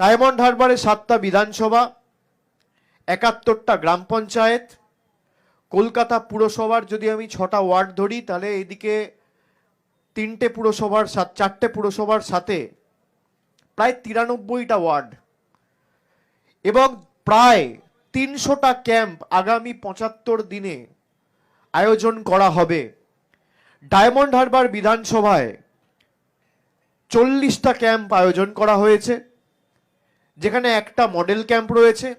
Diamond হারবারে সাতটা বিধানসভা, একাত্তরটা গ্রাম পঞ্চায়েত, কলকাতা পুরসভার যদি আমি ছটা ওয়ার্ড ধরি, তাহলে এদিকে তিনটে পুরসভার সাথে চারটে পুরসভার সাথে প্রায় তিরানব্বইটা ওয়ার্ড। এবং প্রায় তিনশোটা ক্যাম্প আগামী পঁচাত্তর দিনে আয়োজন করা হবে। ডায়মন্ড হারবার বিধানসভায় চল্লিশটা ক্যাম্প আয়োজন করা হয়েছে। যেখানে একটা মডেল ক্যাম্প রয়েছে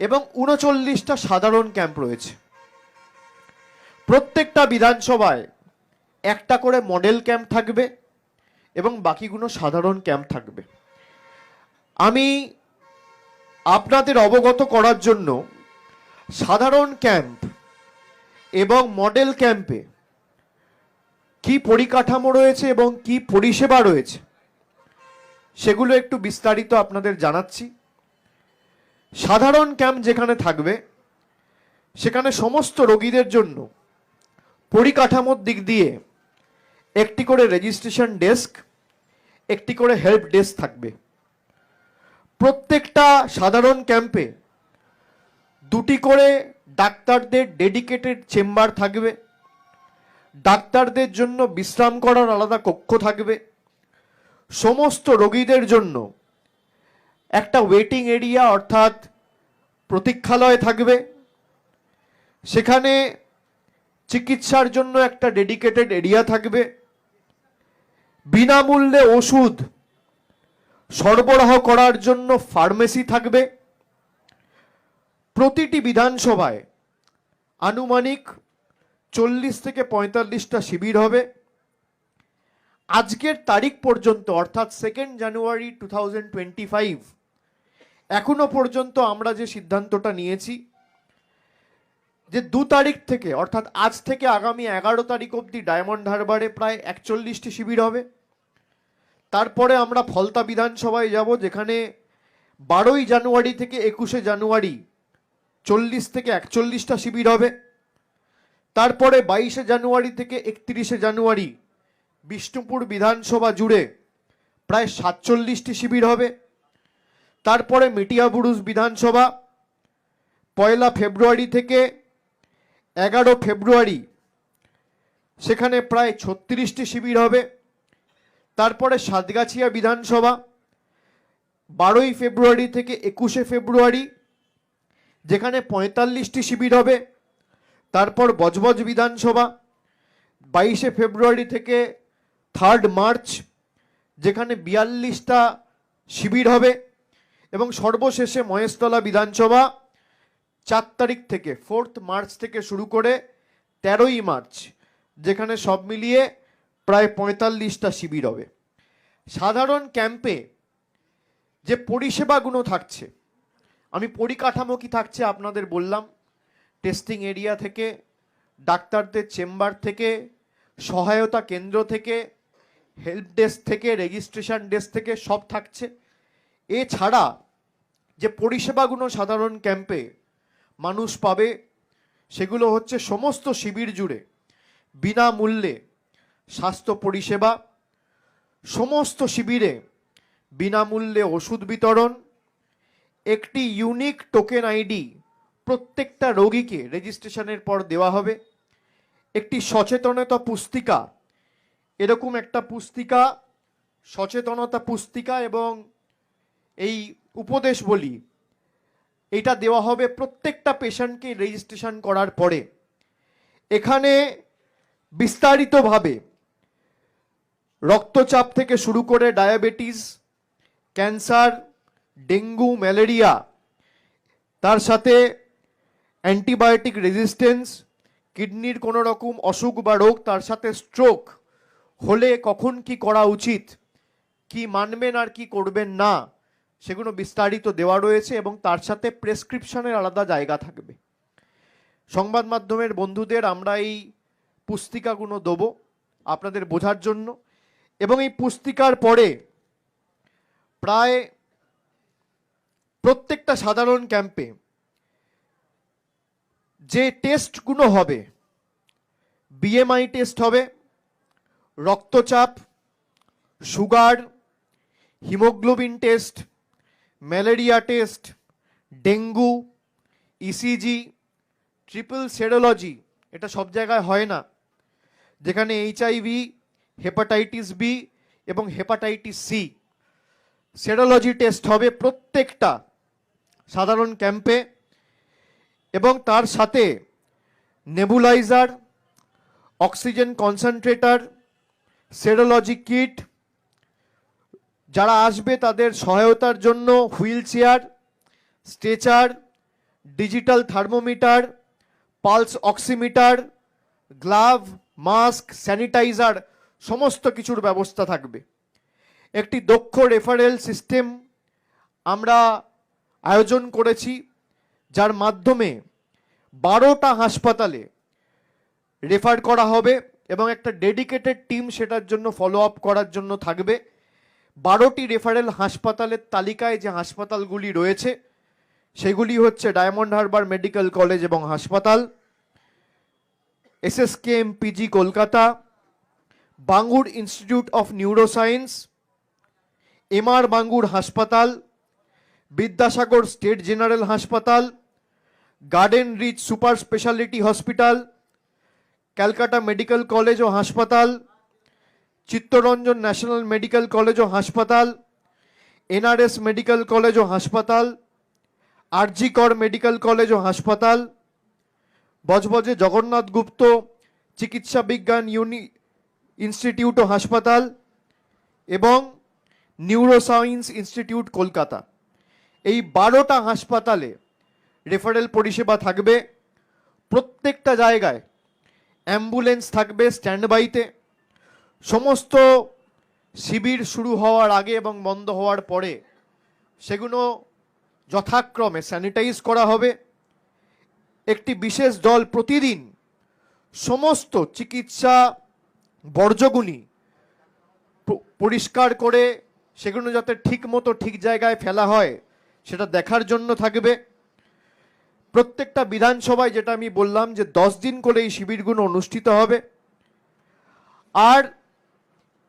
এবং উনচল্লিশটা সাধারণ ক্যাম্প রয়েছে। প্রত্যেকটা বিধানসভায় একটা করে মডেল ক্যাম্প থাকবে এবং বাকিগুলো সাধারণ ক্যাম্প থাকবে। আমি আপনাদের অবগত করার জন্য সাধারণ ক্যাম্প এবং মডেল ক্যাম্পে কি পরিকাঠামো রয়েছে এবং কি পরিষেবা রয়েছে সেগুলো একটু বিস্তারিত আপনাদের জানাচ্ছি। সাধারণ ক্যাম্প যেখানে থাকবে, সেখানে সমস্ত রোগীদের জন্য পরিকাঠামোর দিক দিয়ে একটি করে রেজিস্ট্রেশন ডেস্ক একটি করে হেল্প ডেস্ক থাকবে। প্রত্যেকটা সাধারণ ক্যাম্পে দুটি করে ডাক্তারদের ডেডিকেটেড চেম্বার থাকবে। ডাক্তারদের জন্য বিশ্রাম করার আলাদা কক্ষ থাকবে। সমস্ত রোগীদের জন্য একটা ওয়েটিং এরিয়া অর্থাৎ প্রতীক্ষালয় থাকবে। সেখানে চিকিৎসার জন্য একটা ডেডিকেটেড এরিয়া থাকবে। বিনামূল্যে ওষুধ সরবরাহ করার জন্য ফার্মেসি থাকবে। প্রতিটি বিধানসভায় আনুমানিক চল্লিশ থেকে পঁয়তাল্লিশটা শিবির হবে। আজকের তারিখ পর্যন্ত, অর্থাৎ second January two thousand twenty five এখনও পর্যন্ত আমরা যে সিদ্ধান্তটা নিয়েছি, যে দু তারিখ থেকে, অর্থাৎ আজ থেকে আগামী এগারো তারিখ অবধি ডায়মন্ড হারবারে প্রায় একচল্লিশটি শিবির হবে। তারপরে আমরা ফলতা বিধানসভায় যাব, যেখানে বারোই জানুয়ারি থেকে একুশে জানুয়ারি চল্লিশ থেকে একচল্লিশটা শিবির হবে। তারপরে বাইশে জানুয়ারি থেকে একত্রিশে জানুয়ারি বিষ্ণুপুর বিধানসভা জুড়ে প্রায় সাতচল্লিশটি শিবির হবে। তারপরে মিটিয়াবুরুজ বিধানসভা পয়লা ফেব্রুয়ারি থেকে এগারো ফেব্রুয়ারি সেখানে প্রায় ছত্রিশটি শিবির হবে। তারপরে সাতগাছিয়া বিধানসভা বারোই ফেব্রুয়ারি থেকে একুশে ফেব্রুয়ারি যেখানে পঁয়তাল্লিশটি শিবির হবে। তারপর বজবজ বিধানসভা বাইশে ফেব্রুয়ারি থেকে থার্ড মার্চ যেখানে বিয়াল্লিশটা শিবির হবে এবং সর্বশেষে মহেশতলা বিধানসভা চার তারিখ থেকে ফোর্থ মার্চ থেকে শুরু করে তেরোই মার্চ যেখানে সব মিলিয়ে প্রায় পঁয়তাল্লিশটা শিবির হবে। সাধারণ ক্যাম্পে যে পরিষেবাগুলো থাকছে, আমি পরিকাঠামো কি থাকছে আপনাদের বললাম টেস্টিং এরিয়া থেকে, ডাক্তারদের চেম্বার থেকে, সহায়তা কেন্দ্র থেকে হেল্প ডেস্ক থেকে, রেজিস্ট্রেশন ডেস্ক থেকে সব থাকছে। এছাড়া যে পরিষেবাগুলো সাধারণ ক্যাম্পে মানুষ পাবে, সেগুলো হচ্ছে সমস্ত শিবির জুড়ে বিনামূল্যে স্বাস্থ্য পরিষেবা, সমস্ত শিবিরে বিনামূল্যে ওষুধ বিতরণ, একটি ইউনিক টোকেন আইডি প্রত্যেকটা রোগীকে রেজিস্ট্রেশনের পর দেওয়া হবে, একটি সচেতনতা পুস্তিকা এরকম একটা পুস্তিকা, সচেতনতা পুস্তিকা এবং এই উপদেশ বলি, এটা দেওয়া হবে প্রত্যেকটা পেশেন্টকে রেজিস্ট্রেশন করার পরে। এখানে বিস্তারিতভাবে রক্তচাপ থেকে শুরু করে ডায়াবেটিস, ক্যান্সার, ডেঙ্গু, ম্যালেরিয়া, তার সাথে অ্যান্টিবায়োটিক রেজিস্ট্যান্স, কিডনির কোনো রকম অসুখ বা রোগ, তার সাথে স্ট্রোক হলে কখন কি করা উচিত? কি মানবেন আর কি করবেন না? সেগুলো বিস্তারিত দেওয়া রয়েছে এবং তার সাথে প্রেসক্রিপশনের আলাদা জায়গা থাকবে। সংবাদ মাধ্যমের বন্ধুদের আমরা এই পুস্তিকাগুলো দেবো আপনাদের বোঝার জন্য এবং এই পুস্তিকার পরে প্রায় প্রত্যেকটা সাধারণ ক্যাম্পে যে টেস্টগুলো হবে বিএমআই টেস্ট হবে রক্তচাপ, sugar, haemoglobin test, malaria test, dengue ECG triple serology, এটা সব জায়গায় হয় না। যেখানে এইচআইভি হেপাটাইটিস বি এবং হেপাটাইটিস সি সেরোলজি টেস্ট হবে প্রত্যেকটা সাধারণ ক্যাম্পে এবং তার সাথে nebuliser, oxygen concentrator serology kit যারা আসবে তাদের সহায়তার জন্য wheelchair stretcher, digital thermometer, pulse oximeter, glove, mask, sanitiser, সমস্ত কিছুর ব্যবস্থা থাকবে। একটি দক্ষ রেফারেল সিস্টেম আমরা আয়োজন করেছি, যার মাধ্যমে বারোটা হাসপাতালে রেফার করা হবে। এবং একটা ডেডিকেটেড টিম সেটার জন্য ফলো আপ করার জন্য থাকবে। বারোটি রেফারেল হাসপাতালের তালিকায় যে হাসপাতালগুলি রয়েছে, সেগুলি হচ্ছে ডায়মন্ড হারবার মেডিকেল কলেজ এবং হাসপাতাল, SSKM, PG Kolkata, Bangur institute of neuroscience, MR Bangur হাসপাতাল, বিদ্যাসাগর স্টেট জেনারেল হাসপাতাল, garden reach super speciality hospital Calcutta medical college ও হাসপাতাল, চিত্তরঞ্জন ন্যাশনাল মেডিকেল কলেজ ও হাসপাতাল, এনআরএস মেডিকেল কলেজ ও হাসপাতাল আরজি কর মেডিকেল কলেজ ও হাসপাতাল, বজবজে জগন্নাথ গুপ্ত চিকিৎসা বিজ্ঞান ইউনি, ইনস্টিটিউট ও হাসপাতাল এবং নিউরোসায়েন্স ইনস্টিটিউট কলকাতা। এই বারোটা হাসপাতালে রেফারেল পরিষেবা থাকবে। প্রত্যেকটা জায়গায় অ্যাম্বুলেন্স থাকবে স্ট্যান্ড বাইতে সমস্ত শিবির শুরু হওয়ার আগে এবং বন্ধ হওয়ার পরে সেগুলো যথাক্রমে স্যানিটাইজ করা হবে। একটি বিশেষ দল প্রতিদিন সমস্ত চিকিৎসা বর্জ্যগুলি পরিষ্কার করে সেগুলো যাতে ঠিক মতো ঠিক জায়গায় ফেলা হয় সেটা দেখার জন্য থাকবে। প্রত্যেকটা বিধানসভায় যেটা আমি বললাম যে দশ দিন করে এই শিবিরগুলো অনুষ্ঠিত হবে। আর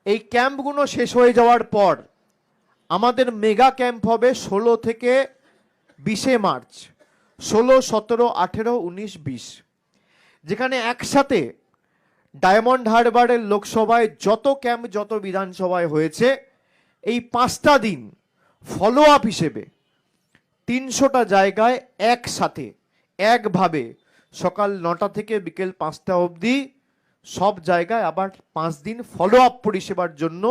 এই ক্যাম্পগুলো শেষ হয়ে যাওয়ার পর আমাদের মেগা ক্যাম্প হবে ষোলো থেকে বিশে মার্চ, ষোলো, সতেরো, আঠেরো, উনিশ, বিশ। যেখানে একসাথে ডায়মন্ড হারবারের লোকসভায় যত ক্যাম্প, যত বিধানসভায় হয়েছে, এই পাঁচটা দিন ফলো আপ হিসেবে তিনশোটা জায়গায় একসাথে, একভাবে। সকাল নটা থেকে বিকেল পাঁচটা অবধি সব জায়গায় আবার পাঁচ দিন ফলো আপ পরিষেবার জন্য।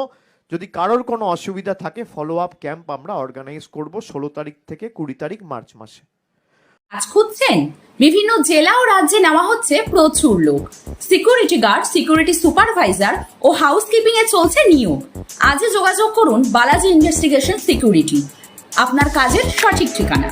যদি কারোর কোনো অসুবিধা থাকে ফলো আপ ক্যাম্প আমরা অর্গানাইজ করব ষোলো তারিখ থেকে কুড়ি তারিখ মার্চ মাসে। কাজ খুঁজছেন? বিভিন্ন জেলা ও রাজ্যে নেওয়া হচ্ছে প্রচুর লোক। সিকিউরিটি গার্ড সিকিউরিটি সুপারভাইজার ও হাউসকিপিং এ চলছে নিয়োগ। আজই যোগাযোগ করুন বালাজি ইনভেস্টিগেশন সিকিউরিটি আপনার কাজের সঠিক ঠিকানা।